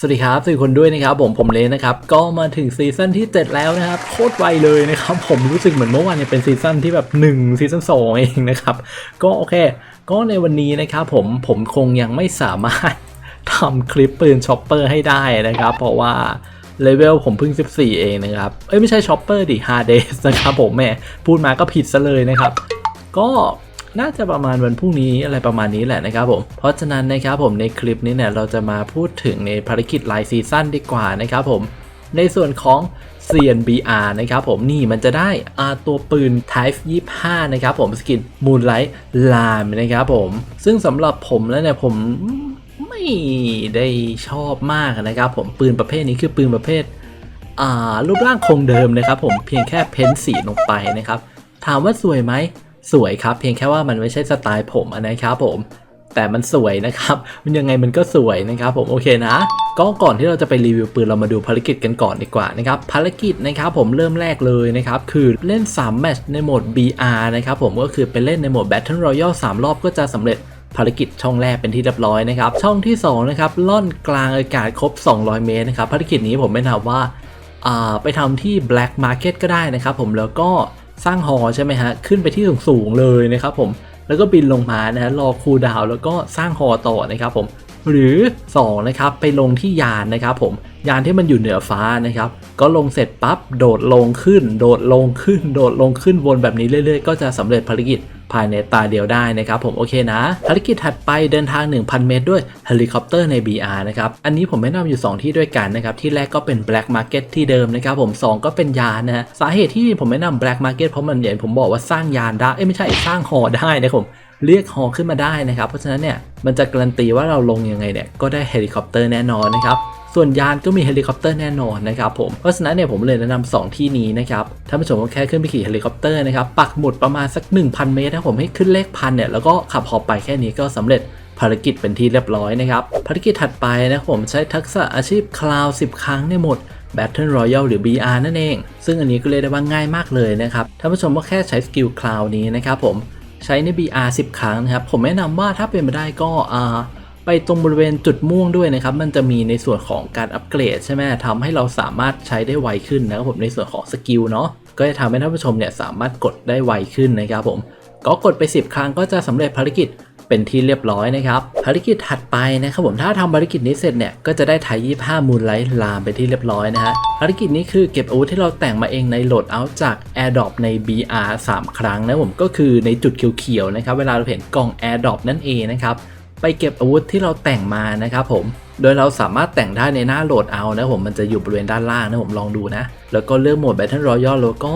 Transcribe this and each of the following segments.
สวัสดีครับสวัสดีคนด้วยนะครับผมผมเลนนะครับก็มาถึงซีซั่นที่ 7 แล้วนะครับโคตรไวเลยนะครับผมรู้สึกเหมือนเมื่อวานเนี่ยเป็นซีซั่นที่แบบ1ซีซั่น2เองนะครับก็โอเค ก็ในวันนี้นะครับผมผมคงยังไม่สามารถทำคลิปปืนช็อปเปอร์ให้ได้นะครับ เพราะว่าเลเวลผมเพิ่ง 14 เองนะครับ เอ้ยไม่ใช่ช็อปเปอร์ดิฮาร์เดสนะครับผมแม่พูดมาก็ผิดซะเลยนะครับ ก็ น่าจะประมาณวันพรุ่งนี้อะไรประมาณนี้แหละนะครับผม เพราะฉะนั้นนะครับผมในคลิปนี้เนี่ยเราจะมาพูดถึงในภารกิจไลน์ซีซั่นดีกว่านะครับผม ในส่วนของ CNBR นะครับผมนี่มันจะได้อาตัวปืน Type 25 นะครับผมสกิน Moonlight Lime นะครับผม ซึ่งสำหรับผมแล้วเนี่ยผมไม่ได้ชอบมากนะครับผมปืนประเภทนี้คือปืนประเภทอ่ารูปร่างคงเดิมนะครับผมเพียงแค่เพ้นสีลงไปนะครับ ถามว่าสวยไหม สวยครับ เพียงแค่ว่ามันไม่ใช่สไตล์ผมนะครับผมแต่มันสวยนะครับ มันยังไงมันก็สวยนะครับผมโอเคนะ ก็ก่อนที่เราจะไปรีวิวปืนเรามาดูภารกิจกันก่อนดีกว่านะครับภารกิจนะครับผมเริ่มแรกเลยนะครับคือเล่น3แมตช์ในโหมด BR นะครับผมก็คือไปเล่นในโหมด Battle Royale 3 รอบก็จะสำเร็จภารกิจช่องแรกเป็นที่เรียบร้อยนะครับช่องที่สองนะครับล่อนกลางอากาศครบ 200 เมตรนะครับภารกิจนี้ผมไม่นับว่าอ่าไปทำที่ Black Market ก็ได้นะครับผมแล้วก็ สร้างหอใช่ไหมฮะขึ้นไปที่สูงๆเลยนะครับผมแล้วก็บินลงมานะฮะรอคูลดาวแล้วก็สร้างหอต่อนะครับผม หรือ2นะครับไปลงที่ยานนะครับผมยานที่มันอยู่เหนือฟ้านะครับ ก็ลงเสร็จปั๊บโดดลงขึ้น โดดลงขึ้น โดดลงขึ้นวนแบบนี้เรื่อยๆ ก็จะสำเร็จภารกิจภายในตาเดียวได้นะครับผมโอเคนะ ภารกิจถัดไปเดินทาง 1,000 เมตรด้วยเฮลิคอปเตอร์ใน BR นะครับ อันนี้ผมแนะนำอยู่ 2 ที่ด้วยกันนะครับ ที่แรกก็เป็น Black Market ที่เดิมนะครับผม 2 ก็เป็นยานนะสาเหตุที่ผมแนะนำ Black Market เพราะมันอย่างผมบอกว่าสร้างยานได้ เอ้ยไม่ใช่สร้างหอได้นะครับผม เรียกฮอขึ้นมาได้นะครับ เพราะฉะนั้นเนี่ยมันจะการันตีว่าเราลงยังไงเนี่ยก็ได้เฮลิคอปเตอร์แน่นอนนะครับส่วนยานก็มีเฮลิคอปเตอร์แน่นอนนะครับผม เพราะฉะนั้นเนี่ยผมเลยแนะนำสองที่นี้นะครับท่านผู้ชมก็แค่ขึ้นไปขี่เฮลิคอปเตอร์นะครับ ปักหมุดประมาณสัก 1,000 เมตรนะผมให้ขึ้นเลขพันเนี่ย แล้วก็ขับหอบไปแค่นี้ก็สำเร็จภารกิจเป็นที่เรียบร้อยนะครับ ภารกิจถัดไปนะผมใช้ทักษะอาชีพคลาว10 ครั้งในหมด Battle Royale หรือ BR นั่นเอง ซึ่งอันนี้ก็เรียได้ว่าง่ายมากเลยนะครับท่านผู้ชมก็แค่ใช้สกิลคลาวนี้นะครับผม ใช้ใน BR 10 ครั้งนะครับ ผมแนะนำว่าถ้าเป็นไปได้ก็ไปตรงบริเวณจุดม่วงด้วยนะครับ มันจะมีในส่วนของการอัปเกรดใช่ไหมทำให้เราสามารถใช้ได้ไวขึ้นนะครับผมในส่วนของสกิลเนาะก็จะทำให้ท่านผู้ชมเนี่ยสามารถกดได้ไวขึ้นนะครับผมก็กดไป 10 ครั้งก็จะสำเร็จภารกิจ เป็นที่เรียบร้อยนะครับภารกิจถัดไปนะครับผมถ้าทำภารกิจนี้เสร็จเนี่ยก็จะได้ไทย25มูลไลท์ลามไปที่เรียบร้อยนะฮะภารกิจนี้คือเก็บอาวุธที่เราแต่งมาเองในโหลดเอาจาก AirDrop ใน BR 3 ครั้งนะผมก็คือในจุดเขียวๆนะครับเวลาเราเห็นกล่อง AirDrop นั่นเองนะครับไปเก็บอาวุธที่เราแต่งมานะครับผม โดยเราสามารถแต่งได้ในหน้าโหลดเอานะผมมันจะอยู่บริเวณด้านล่างนะผมลองดูนะ แล้วก็เลือกโหมด Battle Royale แล้วก็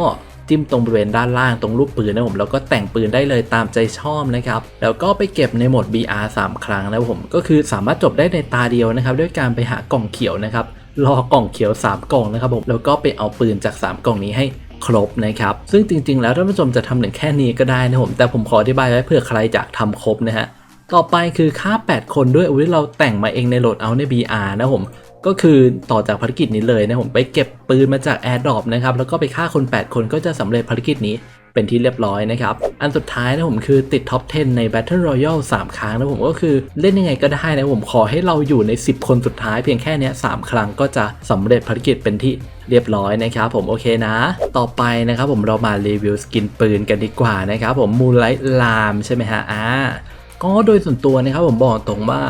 จิ้มตรงบริเวณด้านล่างตรงรูปปืนนะผมแล้วก็แต่งปืนได้เลยตามใจชอบนะครับแล้วก็ไปเก็บในโหมด BR 3 ครั้งนะผมก็คือสามารถจบได้ในตาเดียวนะครับด้วยการไปหากล่องเขียวนะครับรอกล่องเขียว 3 กล่องนะครับผมแล้วก็ไปเอาปืนจาก 3 กล่องนี้ให้ครบนะครับ ซึ่งจริงๆ แล้วท่านผู้ชมจะทำถึงแค่นี้ก็ได้นะผม แต่ผมขออธิบายไว้เผื่อใครอยากทำครบนะฮะ ต่อไปคือค่า 8 คนด้วยอาวุธที่เราแต่งมาเองในโหลดเอาใน BR นะผม ก็คือต่อจากภารกิจนี้เลยนะผมไปเก็บปืนมาจาก AirDrop นะครับแล้วก็ไปฆ่าคน 8 คนก็จะสำเร็จภารกิจนี้เป็นที่เรียบร้อยนะครับ อันสุดท้ายนะผมคือติดท็อป 10 ใน Battle Royale 3 ครั้งนะผมก็คือเล่นยังไงก็ได้นะผมขอให้เราอยู่ใน 10 คนสุดท้ายเพียงแค่นี้ย3ครั้งก็จะสำเร็จภารกิจเป็นที่เรียบร้อยนะครับผมโอเคนะ ต่อไปนะครับผมเรามารีวิวสกินปืนกันดีกว่านะครับผม Moonlight Lime ใช่ไหมฮะอ่าก็โดยส่วนตัวนะครับผมบอกตรงว่า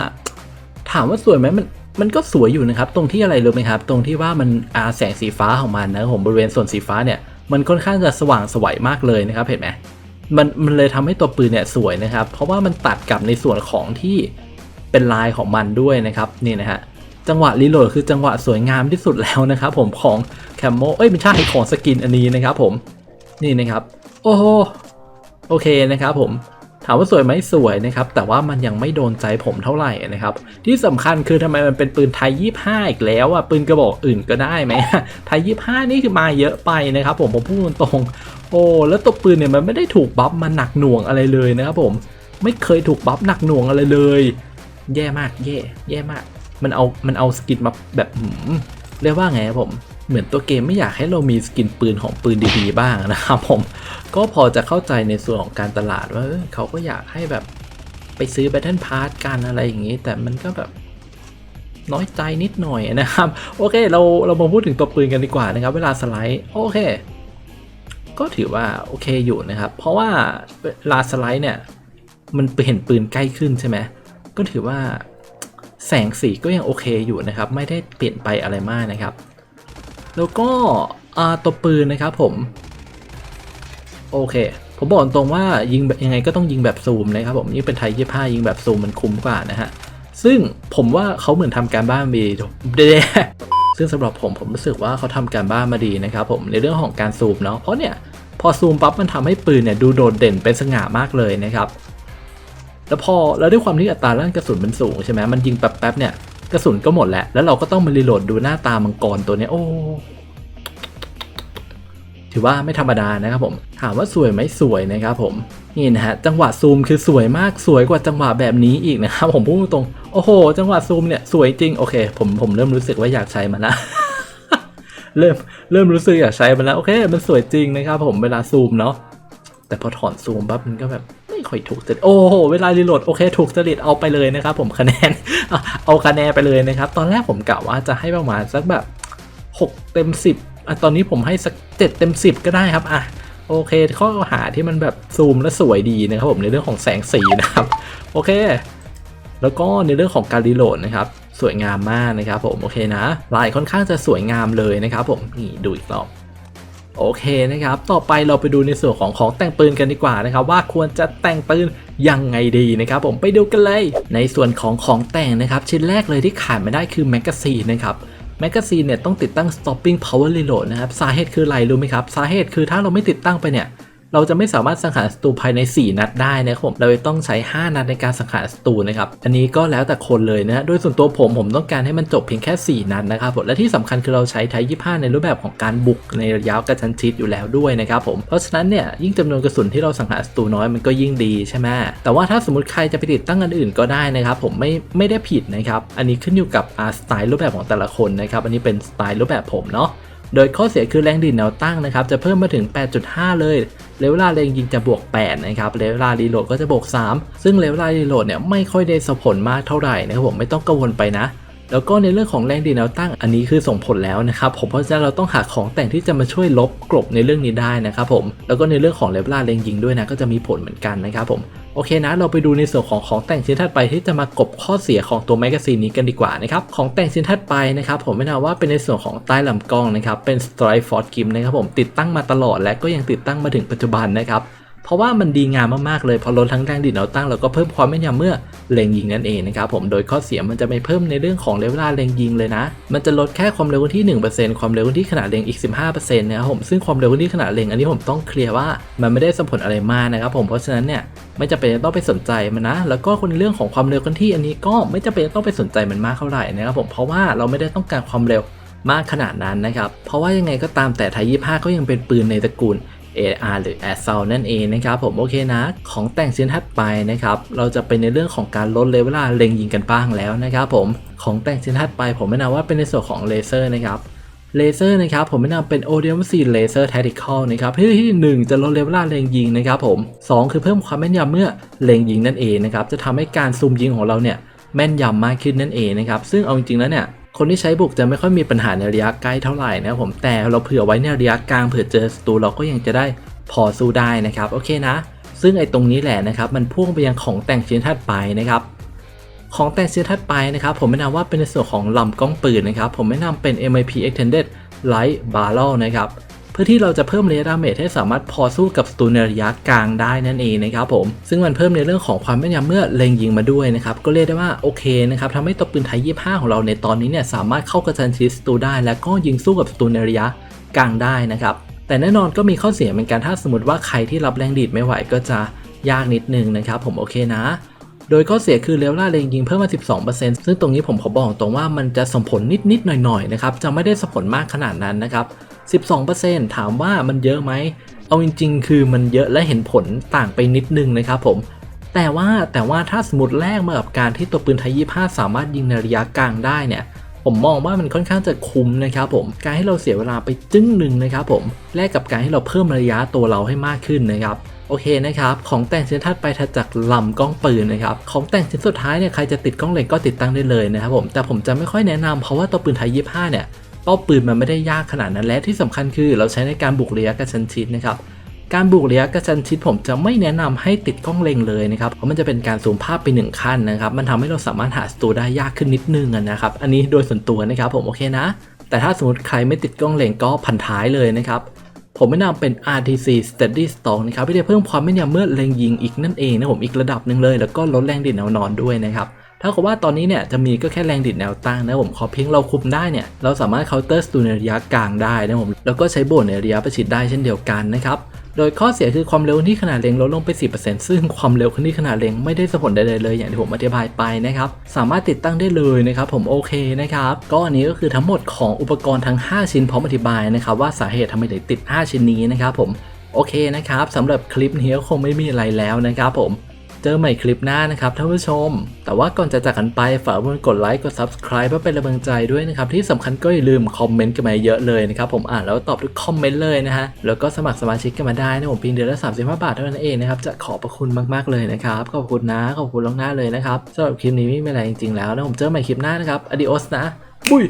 ถามว่าสวยไหมมัน มันก็สวยอยู่นะครับ ตรงที่อะไรรู้ไหมครับ ตรงที่ว่ามันอาแสงสีฟ้าของมันนะผมบริเวณส่วนสีฟ้าเนี่ยมันค่อนข้างจะสว่างสวยมากเลยนะครับเห็นไหมมันมันเลยทำให้ตัวปืนเนี่ยสวยนะครับ เพราะว่ามันตัดกับในส่วนของที่เป็นลายของมันด้วยนะครับนี่นะฮะจังหวะรีโหลดคือจังหวะสวยงามที่สุดแล้วนะครับผมของแคมโมเอ้ยไม่ใช่ของสกินอันนี้นะครับผมนี่นะครับ โอ้โหโอเคนะครับผม ถามว่าสวยไหมสวยนะครับ แต่ว่ามันยังไม่โดนใจผมเท่าไหร่นะครับ ที่สำคัญคือทำไมมันเป็นปืนไทย 25 อีกแล้วอะปืนกระบอกอื่นก็ได้ไหมไทย 25 นี่คือมาเยอะไปนะครับ ผมผมพูดตรงโอ้แล้วตัวปืนเนี่ยมันไม่ได้ถูกบัฟมาหนักหน่วงอะไรเลยนะครับผมไม่เคยถูกบัฟหนักหน่วงอะไรเลย แย่มากแย่ แย่มาก มันเอามันเอาสกินมาแบบ เรียกว่าไงครับผม เหมือนตัวเกมไม่อยากให้เรามีสกินปืนของปืนดีๆบ้างนะครับผมก็พอจะเข้าใจในส่วนของการตลาดว่าเขาก็อยากให้แบบไปซื้อ Battle Pass กันอะไรอย่างนี้ แต่มันก็แบบน้อยใจนิดหน่อยนะครับ โอเคเราเรามาพูดถึงตัวปืนกันดีกว่านะครับ เวลาสไลด์โอเค ก็ถือว่าโอเคอยู่นะครับ เพราะว่าเวลาสไลด์เนี่ย มันเห็นปืนใกล้ขึ้นใช่ไหมก็ถือว่า แสงสีก็ยังโอเคอยู่นะครับ ไม่ได้เปลี่ยนไปอะไรมากนะครับ แล้วก็ตัวปืนนะครับผม โอเค ผมบอกตรงว่ายิงแบบยังไงก็ต้องยิงแบบซูมนะครับผมยิ่งเป็นไทยยี่ห้ายิงแบบซูมมันคุ้มกว่านะฮะซึ่งผมว่าเขาเหมือนทำการบ้านมาดีเด้ซึ่งสำหรับผมผมรู้สึกว่าเขาทำการบ้านมาดีนะครับผมในเรื่องของการซูมเนาะเพราะเนี่ยพอซูมปั๊บมันทำให้ปืนเนี่ยดูโดดเด่นเป็นสง่ามากเลยนะครับ แล้วพอแล้วด้วยความที่อัตราลั่นกระสุนมันสูงใช่ไหมมันยิงแป๊บๆเนี่ยกระสุนก็หมดแล้ว แล้วเราก็ต้องมารีโหลดดูหน้าตามังกรตัวนี้โอ้ถือว่าไม่ธรรมดานะครับผมถามว่าสวยไหมสวยนะครับผมนี่นะฮะจังหวะซูมคือสวยมากสวยกว่าจังหวะแบบนี้อีกนะครับผมพูดตรงโอ้โห จังหวะซูมเนี่ยสวยจริงโอเค ผมผมเริ่มรู้สึกว่าอยากใช้มันละเริ่มเริ่มรู้สึกอยากใช้มันแล้วโอเค มันสวยจริงนะครับผมเวลาซูมเนาะแต่พอถอนซูมปั๊บมันก็แบบ ไม่ค่อยถูกจริตโอ้โหเวลารีโหลดโอเคถูกจริตเอาไปเลยนะครับผมคะแนนเอาคะแนนไปเลยนะครับ ตอนแรกผมกะว่าจะให้ประมาณสักแบบ 6 เต็ม 10อะตอนนี้ผมให้สัก 7 เต็ม 10 ก็ได้ครับอะโอเคข้อหาที่มันแบบซูมและสวยดีนะครับผมในเรื่องของแสงสีนะครับโอเค แล้วก็ในเรื่องของการรีโหลดนะครับสวยงามมากนะครับผมโอเคนะลายค่อนข้างจะสวยงามเลยนะครับผมนี่ดูอีกรอบ โอเคนะครับ ต่อไปเราไปดูในส่วนของของแต่งปืนกันดีกว่านะครับ ว่าควรจะแต่งปืนยังไงดีนะครับผมไปดูกันเลย ในส่วนของของแต่งนะครับ ชิ้นแรกเลยที่ขาดไม่ได้คือแมกกาซีนนะครับแมกกาซีนเนี่ยต้องติดตั้ง stopping power reload นะครับสาเหตุคืออะไรรู้ไหมครับสาเหตุคือถ้าเราไม่ติดตั้งไปเนี่ย เราจะไม่สามารถสังหารศัตรูภายใน 4 นัดได้นะครับผมเราต้องใช้ 5 นัดในการสังหารศัตรูนะครับอันนี้ก็แล้วแต่คนเลยนะโดยส่วนตัวผมผมต้องการให้มันจบเพียงแค่ 4 นัดนะครับผมและที่สำคัญคือเราใช้ไทย25 ในรูปแบบของการบุกในระยะกระชั้นชิดอยู่แล้วด้วยนะครับผมเพราะฉะนั้นเนี่ยยิ่งจำนวนกระสุนที่เราสังหารศัตรูน้อยมันก็ยิ่งดีใช่ไหมแต่ว่าถ้าสมมติใครจะไปติดตั้งอันอื่นก็ได้นะครับผมไม่ไม่ได้ผิดนะครับอันนี้ขึ้นอยู่กับสไตล์รูปแบบของแต่ละคนนะครับอันนี้เป็นสไตล์รูปแบบผมเนาะ โดยข้อเสียคือแรงดิ่นแนวตั้งนะครับจะเพิ่มมาถึง 8.5 เลยเลเวลาเล็งยิงจะบวก 8 นะครับเลเวลารีโหลดก็จะบวก 3 ซึ่งเลเวลารีโหลดเนี่ยไม่ค่อยได้สผลมากเท่าไหร่นะครับผมไม่ต้องกังวลไปนะแล้วก็ในเรื่องของแรงดิ่นแนวตั้งอันนี้คือส่งผลแล้วนะครับผมเพราะฉะนั้นเราต้องหาของแต่งที่จะมาช่วยลบกลบในเรื่องนี้ได้นะครับผมแล้วก็ในเรื่องของเลเวลาเล็งยิงด้วยนะก็จะมีผลเหมือนกันนะครับผม อเคนะ เราไปดูในส่วนของของแต่งชิ้นถัดไปที่จะมากบข้อเสียของตัวแมกกาซีนนี้กันดีกว่านะครับ ของแต่งชิ้นถัดไปนะครับผมไม่นาว่าเป็นในส่วนของใต้ลำกล้องนะครับ เป็น Strike Force Gim นะครับผมติดตั้งมาตลอดและก็ยังติดตั้งมาถึงปัจจุบันนะครับ เพราะว่ามันดีงามมากๆเลยพอลดทั้งแรงดิ่นแนวตั้งแล้วก็เพิ่มความแม่นยำเมื่อเล็งยิงนั่นเองนะครับผมโดยข้อเสียมันจะไม่เพิ่มในเรื่องของเลเวลาเล็งยิงเลยนะ มันจะลดแค่ความเร็วที่ 1%ความเร็วที่ขนาดเล็งอีก 15%นะครับผมซึ่งความเร็วที่ขนาดเล็งอันนี้ผมต้องเคลียร์ว่ามันไม่ได้ส่งผลอะไรมากนะครับผมเพราะฉะนั้นเนี่ยไม่จำเป็นต้องไปสนใจมันนะ แล้วก็คนเรื่องของความเร็วกันที่อันนี้ก็ไม่จำเป็นต้องไปสนใจมันมากเท่าไหร่นะครับผมเพราะว่าเราไม่ได้ต้องการความเร็วมากขนาดนั้นนะครับ เพราะว่ายังไงก็ตามแต่ไทย25 ก็ยังเป็นปืนในตระกูล AR หรือ a s s a u l t นั่นเองนะครับผมโอเคนะ ของแต่งชิ้นถัดไปนะครับเราจะเป็นในเรื่องของการลดเลเวลาเล็งยิงกันบ้างแล้วนะครับผมของแต่งชิ้นถัดไปผมแนะนำว่าเป็นในส่วนของเลเซอร์นะครับเลเซอร์นะครับผมแนะนำเป็น Odeum C Laser Tactical นะครับที่หนึ่งจะลดเลเวลาเล็งยิงนะครับผมสองคือเพิ่มความแม่นยำเมื่อเล็งยิงนั่นเองนะครับจะทำให้การซูมยิงของเราเนี่ยแม่นยำมากขึ้นนั่นเองนะครับซึ่งเอาจริงๆแล้วเนี่ย คนที่ใช้บุกจะไม่ค่อยมีปัญหาในระยะใกล้เท่าไหร่นะครับผมแต่เราเผื่อไว้ในระยะกลางเผื่อเจอศัตรูเราก็ยังจะได้พอสู้ได้นะครับโอเคนะ ซึ่งไอ้ตรงนี้แหละนะครับมันพ่วงไปยังของแต่งชิ้นถัดไปนะครับของแต่งชิ้นถัดไปนะครับผมแนะนำว่าเป็นในส่วนของลำกล้องปืนนะครับผมแนะนำเป็น MIP Extended Light Barrel นะครับ เพื่อที่เราจะเพิ่มเรดาเมจให้สามารถพอสู้กับศัตรูในระยะกลางได้นั่นเองนะครับผมซึ่งมันเพิ่มในเรื่องของความแม่นยำเมื่อเล็งยิงมาด้วยนะครับก็เรียกได้ว่าโอเคนะครับทำให้ตัวปืนไทย 25 ของเราในตอนนี้เนี่ยสามารถเข้ากระชันชิดศัตรูได้ และก็ยิงสู้กับศัตรูในระยะกลางได้นะครับแต่แน่นอนก็มีข้อเสียเหมือนกันถ้าสมมติว่าใครที่รับแรงดีดไม่ไหวก็จะยากนิดนึงนะครับผมโอเคนะโดยข้อเสียคือเลเวล่าเล็งยิงเพิ่มมา 12%ซึ่งตรงนี้ผมขอบอกตรงว่ามันจะส่งผลนิดๆหน่อยๆนะครับ จะไม่ได้ส่งผลมากขนาดนั้นนะครับ 12%ถามว่ามันเยอะไหม เอาจริง ๆ คือมันเยอะและเห็นผลต่างไปนิดนึงนะครับผมแต่ว่าแต่ว่าถ้าสมมติแลกมากับการที่ตัวปืนไทย25 สามารถยิงในระยะกลางได้เนี่ย ผมมองว่ามันค่อนข้างจะคุ้มนะครับผมการให้เราเสียเวลาไปจึ้งหนึ่งนะครับผมแลกกับการให้เราเพิ่มระยะตัวเราให้มากขึ้นนะครับโอเคนะครับ ของแต่งชิ้นถัดไปถัดจากลำกล้องปืนนะครับ ของแต่งชิ้นสุดท้ายเนี่ยใครจะติดกล้องเลนก็ติดตั้งได้เลยนะครับผม แต่ผมจะไม่ค่อยแนะนำเพราะว่าตัวปืนไทย25เนี่ย เป้าปืนมันไม่ได้ยากขนาดนั้นและที่สำคัญคือเราใช้ในการบุกระยะกระชั้นชิดนะครับการบุกระยะกระชั้นชิดผมจะไม่แนะนำให้ติดกล้องเล็งเลยนะครับเพราะมันจะเป็นการซูมภาพไปหนึ่งขั้นนะครับมันทำให้เราสามารถหาศัตรูได้ยากขึ้นนิดนึงนะครับอันนี้โดยส่วนตัวนะครับผมโอเคนะ แต่ถ้าสมมติใครไม่ติดกล้องเล็งก็พันท้ายเลยนะครับผมแนะนำเป็น RTC Steady Stock นะครับที่จะเพิ่มความแม่นยำเมื่อเล็งยิงอีกนั่นเองนะผมอีกระดับหนึ่งเลย แล้วก็ลดแรงดิ่นแนวนอนด้วยนะครับ ถ้ากับว่าตอนนี้เนี่ยจะมีก็แค่แรงดิ่นแนวตั้งนะผมขอเพียงเราคุมได้เนี่ยเราสามารถ counter ศัตรูในระยะกลางได้นะผมแล้วก็ใช้โบนในระยะประชิดได้เช่นเดียวกันนะครับโดยข้อเสียคือความเร็วที่ขนาดเล็งลดลงไป 10%ซึ่งความเร็วที่ขนาดเล็งไม่ได้ส่งผลใดๆเลย อย่างที่ผมอธิบายไปนะครับ สามารถติดตั้งได้เลยนะครับ ผมโอเคนะครับ ก็อันนี้ก็คือทั้งหมดของอุปกรณ์ทั้ง 5 ชิ้นพร้อมอธิบายนะครับ ว่าสาเหตุทำไมถึงติด 5 ชิ้นนี้นะครับผมโอเคนะครับสำหรับคลิปนี้คงไม่มีอะไรแล้วนะครับผม เจอใหม่คลิปหน้านะครับท่านผู้ชม แต่ว่าก่อนจะจากกันไปฝากกดไลค์กด Subscribe เพื่อเป็นกำลังใจด้วยนะครับ ที่สำคัญก็อย่าลืมคอมเมนต์กันมาเยอะเลยนะครับ ผมอ่านแล้วตอบทุกคอมเมนต์เลยนะฮะ แล้วก็สมัครสมาชิกกันมาได้นะผมเพียงเดือนละ 35 บาทเท่านั้นเองนะครับ จะขอบพระคุณมากๆเลยนะครับขอบคุณนะขอบคุณล่วงหน้าเลยนะครับสำหรับคลิปนี้ไม่มีอะไรจริงๆแล้วนะผมเจอใหม่คลิปหน้านะครับ adios นะบุย